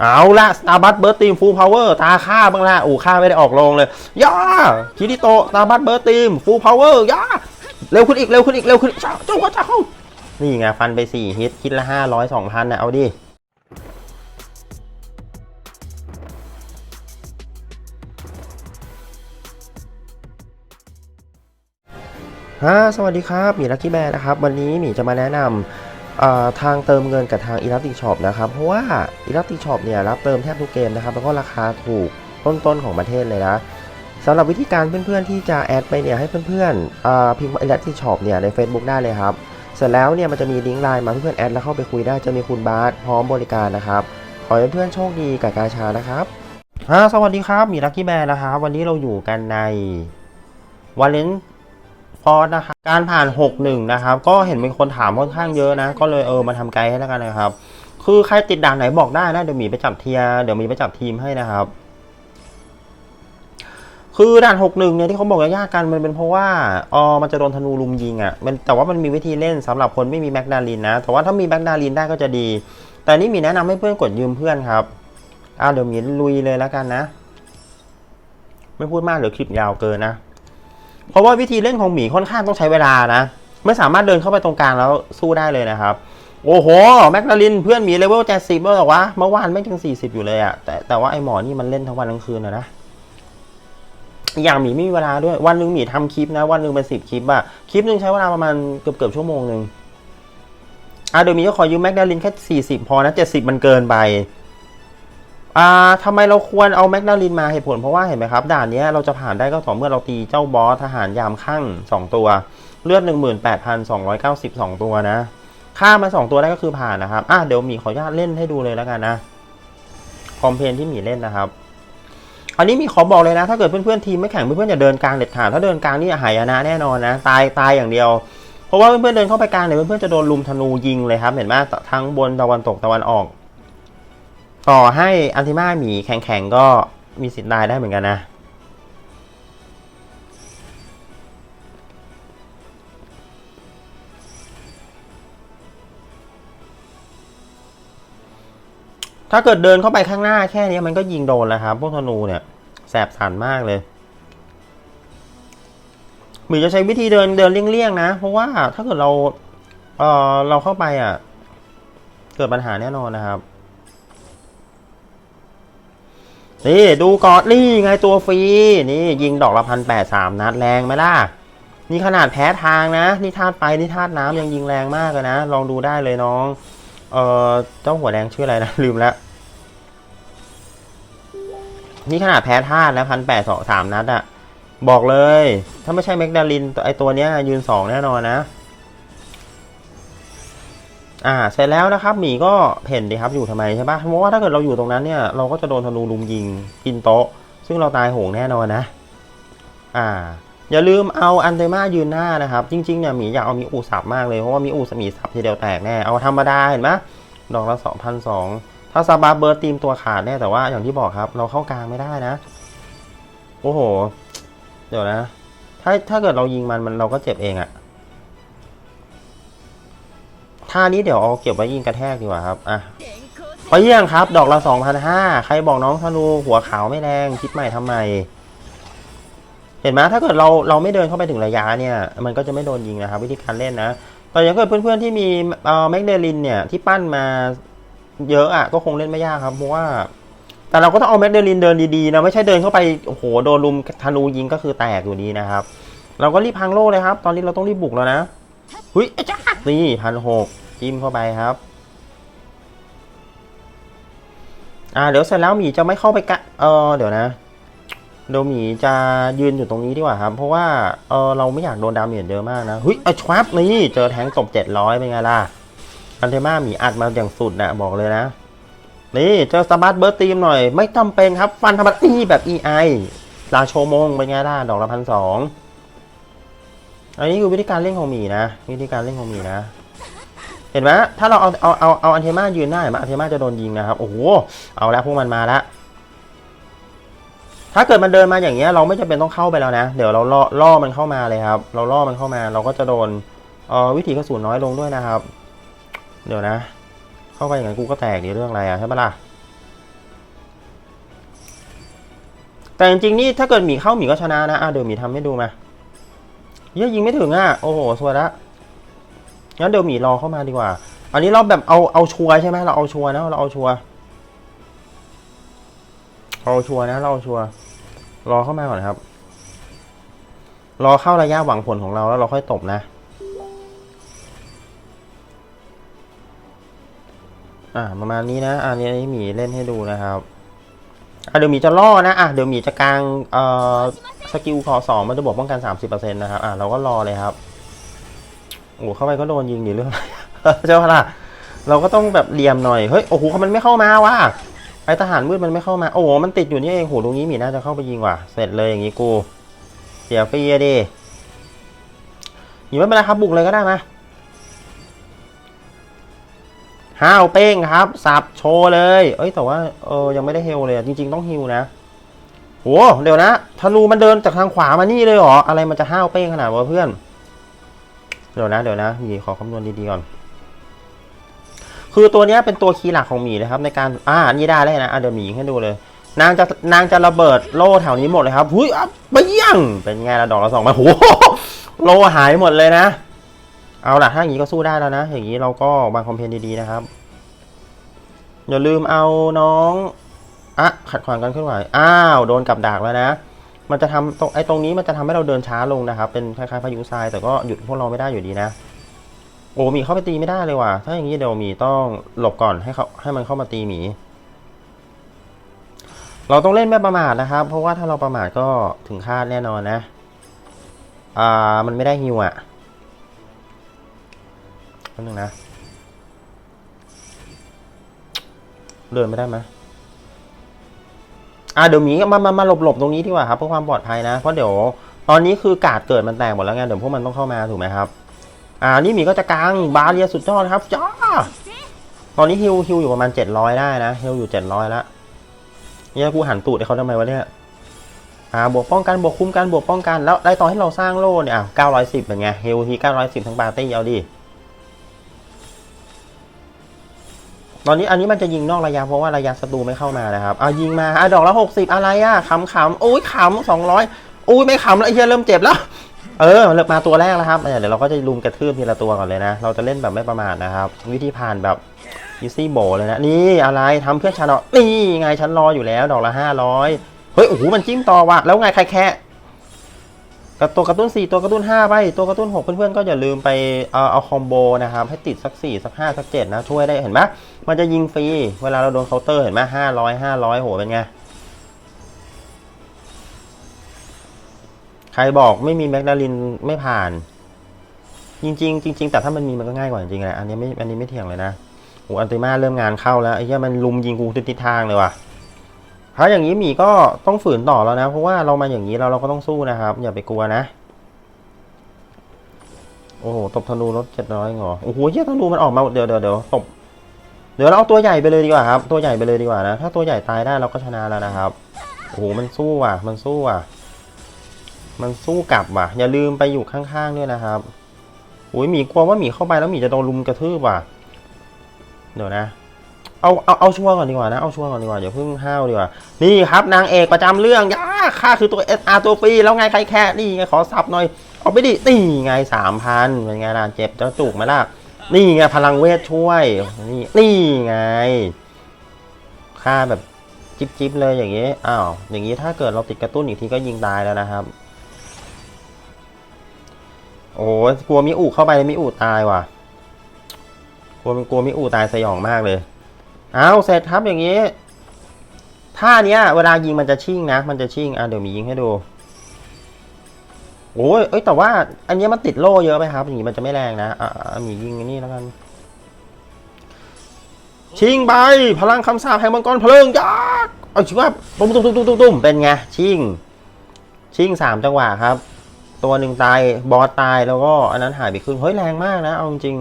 เอาละสตาร์บัคเบิร์ดทีมฟูลพาวเวอร์ตาฆ่าบ้างละโอูฆ่าไม่ได้ออกโรงเลยย่าคิริโตสตาร์บัคเบิร์ดทีมฟูลพาวเวอร์ย่าเร็วขึ้นอีกเร็วขึ้นอีกเร็วขึ้นอีกเจ้าเจ้าเจ้านี่ไงฟันไป4ฮิตคิดละ500 2,000นะเอาดิฮะสวัสดีครับหมีลักกี้แบร์นะครับ วันนี้หมีจะมาแนะนำ ทางเติมเงินกับทาง e l a s t i c Shop นะครับ เพราะว่า e l a s t i c Shop เนี่ยรับเติมแทบทุกเกมนะครับ แล้วก็ราคาถูกต้นๆของประเทศเลยนะสำหรับวิธีการเพื่อนๆที่จะแอดไปเนี่ยให้เพื่อนๆพิมพ์ e l a s t i c Shop เนี่ยใน Facebook ได้เลยครับ เสร็จแล้วเนี่ยมันจะมีลิงก์ไลน์มาเพื่อนๆแอดแล้วเข้าไปคุยได้จะมีคุณบาสพร้อมบริการนะครับ ขอให้เพื่อนๆโชคดีกับกาชานะครับฮะสวัสดีครับมีลักกี้แบร์นะครับวันนี้เราอยู่กันในวาเลน พอนะครับการผ่าน 6-1 นะครับ ก็เห็นมีคนถามค่อนข้างเยอะนะ ก็เลยเออมาทำไกด์ให้แล้วกันนะครับ คือใครติดด่านไหนบอกได้นะ เดี๋ยวมีไปจับเทียเดี๋ยวมีไปจับทีมให้นะครับ คือด่าน 6-1 เนี่ยที่เขาบอกยากกันมันเป็นเพราะว่าอ๋อมันจะโดนธนูลุมยิงอะ่ะมันแต่ว่ามันมีวิธีเล่นสำหรับคนไม่มีแม็กดาลินนะ แต่ว่าถ้ามีแม็กดาลินได้ก็จะดี แต่นี่มีแนะนำให้เพื่อนกดยืมเพื่อนครับอ่าเดี๋ยวมีลุยเลยแล้วกันนะ ไม่พูดมากเดี๋ยวคลิปยาวเกินนะ เพราะว่าวิธีเล่นของหมีค่อนข้างต้องใช้เวลานะ ไม่สามารถเดินเข้าไปตรงกลางแล้วสู้ได้เลยนะครับ โอ้โห แมกนาลินเพื่อนหมีเลเวลเจ็ดสิบแล้วหรอวะ เมื่อวานไม่ถึงสี่สิบอยู่เลยอะแต่แต่ว่าไอหมอนี่มันเล่นทั้งวันทั้งคืนอะนะอย่างหมีไม่มีเวลาด้วย วันหนึ่งหมีทำคลิปนะ วันหนึ่งเป็นสิบคลิปอะคลิปหนึ่งใช้เวลาประมาณเกือบเกือบชั่วโมงหนึ่งอะเดี๋ยวมีก็ขอยืมแมกนาลินแค่สี่สิบพอนะเจ็ดสิบมันเกินไป อ่าทำไมเราควรเอาแมกนาลินมาเหตุผลเพราะว่าเห็นไหมครับ ด่านนี้เราจะผ่านได้ก็ต่อเมื่อเราตีเจ้าบอสทหารยามข้าง2 ตัว เลือด 18,292 ตัวนะค่ามา 2 ตัวได้ก็คือผ่านนะครับอะเดี๋ยวหมีขออนุญาตเล่นให้ดูเลยแล้วกันนะคอมเพนที่หมีเล่นนะครับ อันนี้มีขอบอกเลยนะ ถ้าเกิดเพื่อนๆทีมไม่แข่งเพื่อนๆอย่าเดินกลางเด็ดขาดถ้าเดินกลางนี่หายนะแน่นอนนะ ตายตายอย่างเดียวเพราะว่าเพื่อนๆเดินเข้าไปกลางเนี่ยเพื่อนๆจะโดนลุมธนูยิงเลยครับ เห็นไหมทั้งบนตะวันตกตะวันออก ต่อให้อันติมาหมีแข็งๆก็มีสิทธิ์ตายได้เหมือนกันนะถ้าเกิดเดินเข้าไปข้างหน้าแค่นี้มันก็ยิงโดนแล้วครับ พวกธนูเนี่ย แสบสันมากเลยหมีจะใช้วิธีเดินเดินเลี่ยงๆนะ เพราะว่าถ้าเกิดเรา เออเราเข้าไปอะ เกิดปัญหาแน่นอนนะครับ นี่ดูกอนนี่ไงตัวฟรี นี่ยิงดอกละพันแปดสามนัดแรงไหมล่ะ นี่ขนาดแพ้ทางนะ นี่ธาตุไฟนี่ธาตุน้ำยังยิงแรงมากเลยนะ ลองดูได้เลยน้อง เออเจ้าหัวแดงชื่ออะไรนะ ลืมแล้วนี่ขนาดแพ้ธาตุแล้วพันแปดสองสามนัดอะบอกเลย ถ้าไม่ใช่แมกดาลินไอตัวเนี้ยยืนสองแน่นอนนะ อ่าเสร็จแล้วนะครับหมีก็เห็นดีครับอยู่ทำไมใช่ปะเพราะว่าถ้าเกิดเราอยู่ตรงนั้นเนี่ยเราก็จะโดนธนูลุมยิงกินโต๊ะ ซึ่งเราตายโหงแน่นอนนะ อ่า อย่าลืมเอาอันเตมายืนหน้านะครับ จริงๆเนี่ยหมีอยากเอามีอูสับมากเลยเพราะว่ามีอูสมีสับทีเดียวแตกแน่เอาธรรมดาเห็นไหมดอกละสองพันสองถ้าซาบาเบิร์ตตีมตัวขาดแน่แต่ว่าอย่างที่บอกครับ เราเข้ากลางไม่ได้นะ โอ้โห เดี๋ยวนะ ถ้าถ้าเกิดเรายิงมันมันเราก็เจ็บเองอะ ท่านี้เดี๋ยวเอาเก็บไว้ยิงกระแทกดีกว่าครับ อะพอเยี่ยงครับ ดอกละ2,500ใครบอกน้องธนูหัวขาวไม่แรงคิดใหม่ทำไม เห็นไหมถ้าเกิดเราเราไม่เดินเข้าไปถึงระยะเนี่ย มันก็จะไม่โดนยิงนะครับ วิธีการเล่นนะแต่ถ้าเกิดเพื่อนๆที่มีเอ่อแมกเดลินเนี่ยที่ปั้นมาเยอะอะก็คงเล่นไม่ยากครับเพราะว่า แต่เราก็ต้องเอาแมกเดลินเดินดีๆนะไม่ใช่เดินเข้าไปโอ้โหโดนลุมธนูยิงก็คือแตกอยู่ดีนะครับ เราก็รีบพังโล่เลยครับ ตอนนี้เราต้องรีบบุกแล้วนะหุยจ้านี่พันหก จิ้มเข้าไปครับอ่าเดี๋ยวเสร็จแล้วหมีจะไม่เข้าไปกะเออเดี๋ยวนะเดี๋ยวหมีจะยืนอยู่ตรงนี้ดีกว่าครับ เพราะว่าเออเราไม่อยากโดนดาเมจเยอะมากนะเฮ้ยไอชวับนี่เจอแทงตบเจ็ดร้อยเป็นไงล่ะอันเทมาหมีอัดมาอย่างสุดนะบอกเลยนะ นี่เจอสบัตเบิร์ตตีมหน่อย ไม่จำเป็นครับ ฟันธรรมดานี่แบบ EI ลาโชมงเป็นไงล่ะดอกละพันสองอันนี้คือวิธีการเล่นของหมีนะ วิธีการเล่นของหมีนะ เห็นไหมถ้าเราเอาเอาเอาเอาอันเทม่ายืนหน้าเห็นไหมอันเทม่าจะโดนยิงนะครับ โอ้โห เอาแล้วพวกมันมาละถ้าเกิดมันเดินมาอย่างเงี้ยเราไม่จำเป็นต้องเข้าไปแล้วนะ เดี๋ยวเราล่อล่อมันเข้ามาเลยครับ เราล่อมันเข้ามา เราก็จะโดนวิถีกระสุนน้อยลงด้วยนะครับ เดี๋ยวนะ เข้าไปอย่างนั้นกูก็แตกนี่เรื่องอะไรอะใช่ปะล่ะแต่จริงๆนี่ถ้าเกิดหมีเข้าหมีก็ชนะนะอะเดี๋ยวหมีทำให้ดูมาเยอะยิงไม่ถึงอะโอ้โหสวยละ งั้นเดี๋ยวหมีรอเข้ามาดีกว่า อันนี้เราแบบเอาเอาชัวร์ใช่ไหมเราเอาชัวร์นะเราเอาชัวร์เราเอาชัวร์นะ เราเอาชัวร์รอเข้ามาก่อนครับ รอเข้าระยะหวังผลของเราแล้วเราค่อยตบนะ อ่าประมาณนี้นะอันนี้หมีเล่นให้ดูนะครับอะเดี๋ยวหมีจะล่อนะอะเดี๋ยวหมีจะกลางเอ่อสกิลคอสองมันจะบวกป้องกัน30%นะครับอะเราก็รอเลยครับ โอ้เข้าไปก็โดนยิงอยู่เรื่องเจ้าพล่ะเราก็ต้องแบบเหลี่ยมหน่อยเฮ้ยโอ้โหมันไม่เข้ามาว่ะไอทหารมืดมันไม่เข้ามาโอ้โหมันติดอยู่นี่เองโหตรงนี้มีน่าจะเข้าไปยิงว่ะเสร็จเลยอย่างงี้กูเสียฟรีอะดิหมีไม่เป็นไรครับบุกเลยก็ได้มาห้าวเป้งครับสับโชว์เลย เอ้ยแต่ว่าเออยังไม่ได้เฮลเลยจริง ๆ ต้องฮิวนะโหเดี๋ยวนะธนูมันเดินจากทางขวามานี่เลยเหรออะไรมันจะห้าวเป้งขนาดวะเพื่อน เดี๋ยวนะเดี๋ยวนะหมีขอคำนวณดีๆก่อน คือตัวนี้เป็นตัวคีย์หลักของหมีนะครับ ในการอ่านี่ได้แล้วนะอะเดี๋ยวหมีให้ดูเลย นางจะนางจะระเบิดโล่แถวนี้หมดเลยครับหุ้ยอะไปยังเป็นไงละดอกละสองมาโหโล่หายหมดเลยนะ เอาล่ะถ้าอย่างนี้ก็สู้ได้แล้วนะ อย่างนี้เราก็วางคอมเพนดีๆนะครับอย่าลืมเอาน้องอะขัดขวางการเคลื่อนไหวอ้าวโดนกับดักแล้วนะ มันจะทำตรงไอ้ตรงนี้มันจะทำให้เราเดินช้าลงนะครับ เป็นคล้ายๆพายุทราย แต่ก็หยุดพวกเราไม่ได้อยู่ดีนะ โอ้หมีเข้าไปตีไม่ได้เลยว่ะ ถ้าอย่างนี้เดี๋ยวหมีต้องหลบก่อนให้เขาให้มันเข้ามาตีหมี เราต้องเล่นไม่ประมาทนะครับ เพราะว่าถ้าเราประมาทก็ถึงคาดแน่นอนนะ อ่า มันไม่ได้ฮิวอะนึงนะ เดินไม่ได้ไหม อ่าเดี๋ยวหมีมามามาหลบหลบตรงนี้ดีกว่าครับเพื่อความปลอดภัยนะ เพราะเดี๋ยวตอนนี้คือกาดเกิดมันแตกหมดแล้วไงเดี๋ยวพวกมันต้องเข้ามาถูกไหมครับ อ่านี่หมีก็จะกลางบาเรียสุดยอดครับจ้าตอนนี้ฮิวฮิวอยู่ประมาณเจ็ดร้อยได้นะฮิวอยู่เจ็ดร้อยละเนี่ยกูหันตูดให้เขาทำไมวะเนี่ยอ่าบวกป้องกันบวกคุ้มกันบวกป้องกันแล้วได้ตอนให้เราสร้างโล่เนี่ยอะเก้าร้อยสิบเป็นไงฮิวทีเก้าร้อยสิบทั้งปาร์ตี้เอาดิ ตอนนี้อันนี้มันจะยิงนอกระยะเพราะว่าระยะศัตรูไม่เข้ามานะครับเอายิงมาอะดอกละหกสิบอะไรอะขำขำโอ้ยขำสองร้อยโอ้ยไม่ขำแล้วไอ้เหี้ยเริ่มเจ็บแล้ว เออเริ่มาตัวแรกแล้วครับเดี๋ยวเราก็จะลุมกระทืบทีละตัวก่อนเลยนะ เราจะเล่นแบบไม่ประมาทนะครับ วิธีผ่านแบบอีซี่โบเลยนะ นี่อะไรทำเพื่อชานาะนี่ไงฉันรออยู่แล้ว ดอกละห้าร้อยเฮ้ยโอ้โหมันจิ้มต่อว่ะแล้วไงใครแค่ กับตัวกระตุ้น 4 ตัวกระตุ้น 5 ไป ตัวกระตุ้น 6 เพื่อนๆ ก็อย่าลืมไปเอาเอาคอมโบนะครับ ให้ติดสัก 4 สัก 5 สัก 7 นะ ช่วยได้เห็นไหมมันจะยิงฟรี เวลาเราโดนเคาน์เตอร์เห็นไหมห้าร้อยห้าร้อยโหเป็นไง ใครบอกไม่มีแมกดาลินไม่ผ่าน จริง ๆ จริง ๆ แต่ถ้ามันมีมันก็ง่ายกว่าจริงๆแหละอันนี้ไม่อันนี้ไม่เถียงเลยนะโอ้อันติมาเริ่มงานเข้าแล้วไอ้เหี้ยมันลุมยิงกูทุกทิศทางเลยว่ะ ถ้าอย่างนี้หมีก็ต้องฝืนต่อแล้วนะ เพราะว่าเรามาอย่างนี้เราเราก็ต้องสู้นะครับ อย่าไปกลัวนะ โอ้โหตบธนูรถเจ็ดร้อยเหรอโอ้โหเหี้ยธนูมันออกมาเดี๋ยวเดี๋ยวเดี๋ยวตบเดี๋ยวเราเอาตัวใหญ่ไปเลยดีกว่าครับ ตัวใหญ่ไปเลยดีกว่านะ ถ้าตัวใหญ่ตายได้เราก็ชนะแล้วนะครับ โอ้โหมันสู้ว่ะ มันสู้ว่ะ มันสู้กลับว่ะ อย่าลืมไปอยู่ข้างๆด้วยนะครับโอ้ยหมีกลัวว่าหมีเข้าไปแล้วหมีจะโดนลุมกระทืบว่ะ เดี๋ยวนะ เอาเอาเอาชัวร์ก่อนดีกว่านะเอาชัวร์ก่อนดีกว่าอย่าเพิ่งห้าวดีกว่านี่ครับนางเอกประจำเรื่องย่าข้าคือตัวเอสอาร์ตัวฟรีแล้วไงใครแค่นี่ไงขอสับหน่อยเอาไปดินี่ไงสามพันเป็นไงล่ะเจ็บจะจุกไหมล่ะนี่ไงพลังเวทช่วยนี่นี่ไงค่าแบบจิ๊บจิบเลยอย่างนี้อ้าวอย่างนี้ถ้าเกิดเราติดกระตุ้นอีกทีก็ยิงตายแล้วนะครับ โอ้กลัวมิอูเข้าไปมิอูตายว่ะกลัวกลัวมิอูตายสยองมากเลย เอาเสร็จครับอย่างนี้ท่าเนี้ย เวลายิงมันจะชิ่งนะ มันจะชิ่งอะเดี๋ยวมียิงให้ดูโอ้ยเอ้ยแต่ว่า อันเนี้ยมันติดโล่เยอะไปครับอย่างนี้มันจะไม่แรงนะอะมียิงอันนี้แล้วกันชิงไปพลังคำสาปแห่งมังกรเพลิงยักษ์เอาชิว่าตุ้มตุ้มตุ้มตุ้มตุ้มตุ้มเป็นไงชิงชิงสามจังหวะครับ ตัวหนึ่งตายบอสตายแล้วก็อันนั้นหายไปครึ่งเฮ้ยแรงมากนะเอาจริง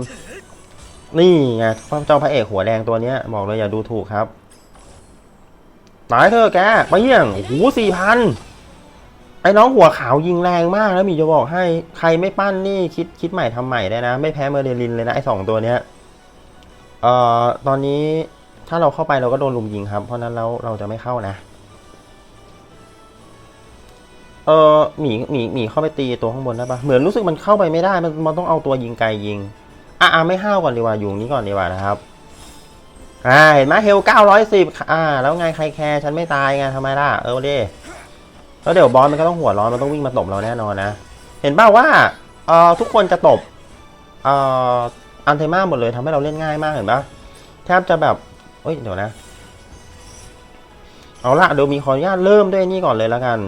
นี่ไงเจ้าพระเอกหัวแดงตัวเนี้ยบอกเลยอย่าดูถูกครับตายเถอแกไปเยี่ยงโอ้โหสี่พันไอ้น้องหัวขาวยิงแรงมากแล้วมีจะบอกให้ใครไม่ปั้นนี่คิดคิดใหม่ทำใหม่ได้นะ ไม่แพ้เมอร์เดลินเลยนะไอ้สองตัวเนี้ยเอ่อตอนนี้ถ้าเราเข้าไปเราก็โดนลุมยิงครับ เพราะนั้นเราเราจะไม่เข้านะ เออหมีหมีหมีเข้าไปตีตัวข้างบนได้ปะเหมือนรู้สึกมันเข้าไปไม่ได้ มันมันต้องเอาตัวยิงไกลยิง อะไม่ห้าวก่อนดีกว่าอยู่นี้ก่อนดีกว่านะครับอ่าเห็นไหมเฮลเก้าร้อยสิบอ่า แล้วไงใครแคร์ฉันไม่ตายไงทำไมล่ะเออเด้แล้วเดี๋ยวบอสมันก็ต้องหัวร้อนมันต้องวิ่งมาตบเราแน่นอนนะ เห็นป่าวว่าเอ่อทุกคนจะตบเอ่ออันเทมาหมดเลยทำให้เราเล่นง่ายมากเห็นปะแทบจะแบบเอ้ยเดี๋ยวนะ เอาละเดี๋ยวมีขออนุญาตเริ่มด้วยนี่ก่อนเลยแล้วกัน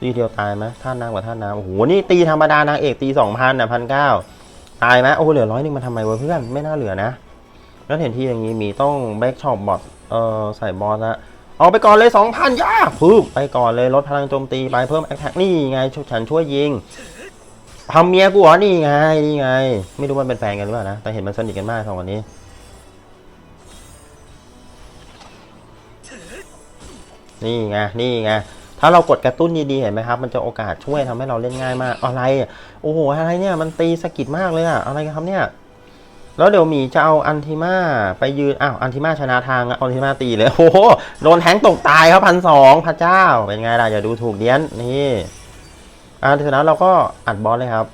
ตีเดียวตายไหมท่านนางกว่าท่านนางโอ้โหนี่ตีธรรมดานางเอกตีสองพันอะพันเก้า ตายไหมโอ้เหลือร้อยหนึ่งมันทำไมวะเพื่อนไม่น่าเหลือนะ แล้วเห็นที่อย่างนี้มีต้องแบ็กช็อปบอทเอ่อใส่บอสนะเอาไปก่อนเลยสองพันย่าพึบไปก่อนเลยลดพลังโจมตีไปเพิ่มแอคแท็กนี่ไงฉันช่วยยิงทำเมียกูเหรอนี่ไงนี่ไง ไม่รู้มันเป็นแฟนกันหรือเปล่านะแต่เห็นมันสนิทกันมากสองคนนี้นี่ไงนี่ไง ถ้าเรากดกระตุ้นดีๆเห็นไหมครับ มันจะโอกาสช่วยทำให้เราเล่นง่ายมาก อะไร โอ้โห อะไรเนี่ย มันตีสกิดมากเลยอะอะไรกันครับเนี่ย แล้วเดี๋ยวมีจะเอาอันทิมาไปยืน อ้าว อันทิมาชนะทางอะอันทิมาตีเลย โอ้โห โดนแทงตกตายครับพันสองพระเจ้า เป็นไงล่ะ อย่าดูถูกเดียน นี่อ่าทีนั้นเราก็อัดบอสเลยครับ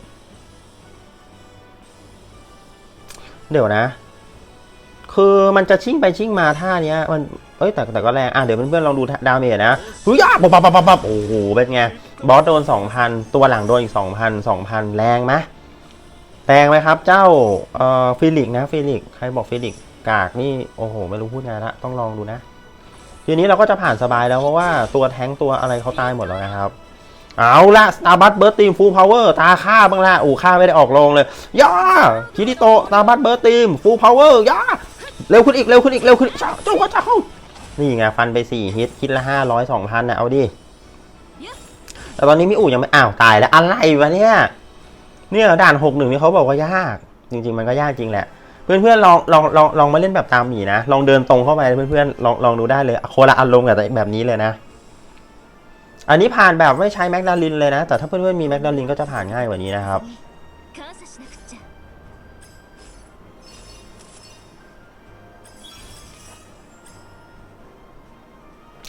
เดี๋ยวนะ คือมันจะชิ่งไปชิ่งมาท่าเนี้ย มัน เอ้ยแต่แต่ก็แรงอะเดี๋ยวเพื่อนๆลองดูดาเมจนะหุยอะปั๊บปั๊บปั๊บปับโอ้โหเป็นไงบอสโดน 2,000 ตัวหลังโดนอีก 2,000 2,000 แรงไหมแรงไหมครับเจ้าเอ่อฟิลิกนะฟิลิกใครบอกฟิลิกกากนี่โอ้โห ไม่รู้พูดไงละต้องลองดูนะ ทีนี้เราก็จะผ่านสบายแล้วเพราะว่าตัวแท้งตัวอะไรเขาตายหมดแล้วนะครับเอาละสตาร์บัตเบิร์ตทีมฟูลพาวเวอร์ตาฆ่าบ้างละอูฆ่าไม่ได้ออกโรงเลยย่าคิริโตสตาร์บัตเบิร์ตทีมฟูลพาวเวอร์ย่าเร็วขึ้นอีกเร็วขึ้นอีกเร็วขึ้นอีกเจ้าเจ้าเจ้า นี่ไงฟันไปสี่ฮิตคิดละห้าร้อยสองพันนะเอาดิแต่ตอนนี้มิอูยังไม่อ้าวตายแล้วอะไรวะเนี่ยเนี่ยด่านหกหนึ่งนี่เขาบอกว่ายาก จริง ๆ มันก็ยากจริงแหละ เพื่อนๆลองลองลองลองมาเล่นแบบตามหมีนะลองเดินตรงเข้าไปเพื่อนๆลองลองดูได้เลยโคนละอารมณ์กับแบบนี้เลยนะ อันนี้ผ่านแบบไม่ใช้แมกดาลินเลยนะ แต่ถ้าเพื่อนๆมีแมกดาลินก็จะผ่านง่ายกว่านี้นะครับ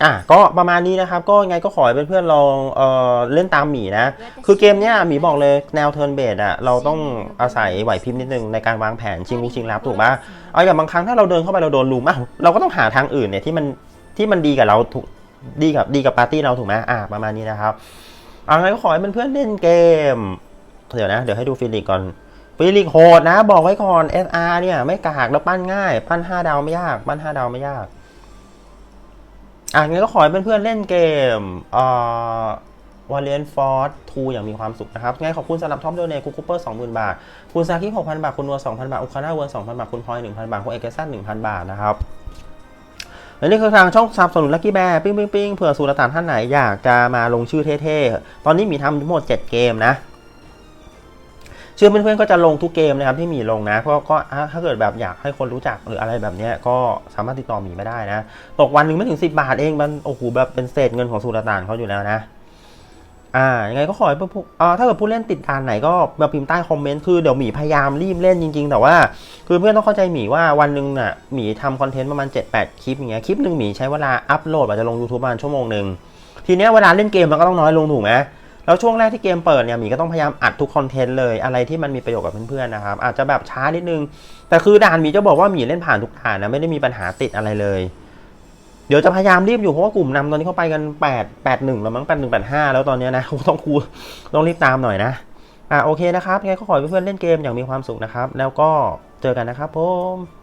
อะก็ประมาณนี้นะครับ ก็ไงก็ขอให้เพื่อนๆลองเอ่อเล่นตามหมีนะ คือเกมเนี้ยหมีบอกเลยแนวเทิร์นเบสอะเราต้องอาศัยไหวพริบนิดนึงในการวางแผนชิงลูกชิงรับถูกปะเอาอย่างบางครั้งถ้าเราเดินเข้าไปเราโดนลุมอะเราก็ต้องหาทางอื่นเนี่ยที่มันที่มันดีกับเราถูกดีกับดีกับปาร์ตี้เราถูกไหมอะประมาณนี้นะครับเอางั้นก็ขอให้เพื่อนๆเล่นเกมเดี๋ยวนะ เดี๋ยวให้ดูฟิลิกก่อนฟิลิกโหดนะ บอกไว้ก่อน SR เนี่ยไม่กากแล้วปั้นง่าย ปั้น5ดาวไม่ยาก ปั้น5ดาวไม่ยาก อะงั้นก็ขอให้เพื่อนๆเล่นเกมอ่อวาเลนฟอร์ดทูอย่างมีความสุขนะครับงั้นขอบคุณสำหรับท็อปโดเนคุคูเปอร์สองหมื่นบาท คุณซากิหกพันบาท คุณนัวสองพันบาท อุคาน่าเวิร์สองพันบาท คุณพลอยหนึ่งพันบาท คุณเอกซันหนึ่งพันบาทนะครับและนี่คือทางช่องสนับสนุนลักกี้แบร์ปิ้งปิ้งปิ้งเผื่อสูตรตางท่านไหนอยากจะมาลงชื่อเท่ๆ ตอนนี้มีทำทั้งหมด 7 เกมนะ ชื่อเพื่อนๆก็จะลงทุกเกมนะครับที่มีลงนะเพราะก็ถ้าเกิดแบบอยากให้คนรู้จักหรืออะไรแบบนี้ก็สามารถติดต่อมีมาได้นะ ตกวันหนึ่งไม่ถึง 10 บาทเองมันโอ้โหแบบเป็นเศษเงินของสูตรต่างเขาอยู่แล้วนะอ่ายังไงก็ขอให้ผู้อ่าถ้าเกิดผู้เล่นติดด่านไหนก็มาพิมพ์ใต้คอมเมนต์คือเดี๋ยวหมีพยายามรีบเล่นจริง ๆ แต่ว่า คือเพื่อนต้องเข้าใจหมีว่าวันหนึ่งน่ะหมีทำคอนเทนต์ประมาณ 7-8 คลิปอย่างเงี้ยคลิปหนึ่งหมีใช้เวลาอัพโหลดอาจจะลง YouTube ประมาณชั่วโมงหนึ่งทีเนี้ยเวลาเล่นเกมมันก็ต้องน้อยลงถูกไหม แล้วช่วงแรกที่เกมเปิดเนี่ยหมีก็ต้องพยายามอัดทุกคอนเทนต์เลยอะไรที่มันมีประโยชน์กับเพื่อนๆนะครับอาจจะแบบช้านิดนึง แต่คือด่านหมีจะบอกว่าหมีเล่นผ่านทุกด่านนะไม่ได้มีปัญหาติดอะไรเลยเดี๋ยวจะพยายามรีบอยู่เพราะว่ากลุ่มนำตอนนี้เขาไปกัน8 8 1แล้วมั้ง8 1 8 5 แล้วตอนนี้นะต้องคูต้องรีบตามหน่อยนะอะโอเคนะครับยังไงก็ขอให้เพื่อนๆเล่นเกมอย่างมีความสุขนะครับ แล้วก็เจอกันนะครับผม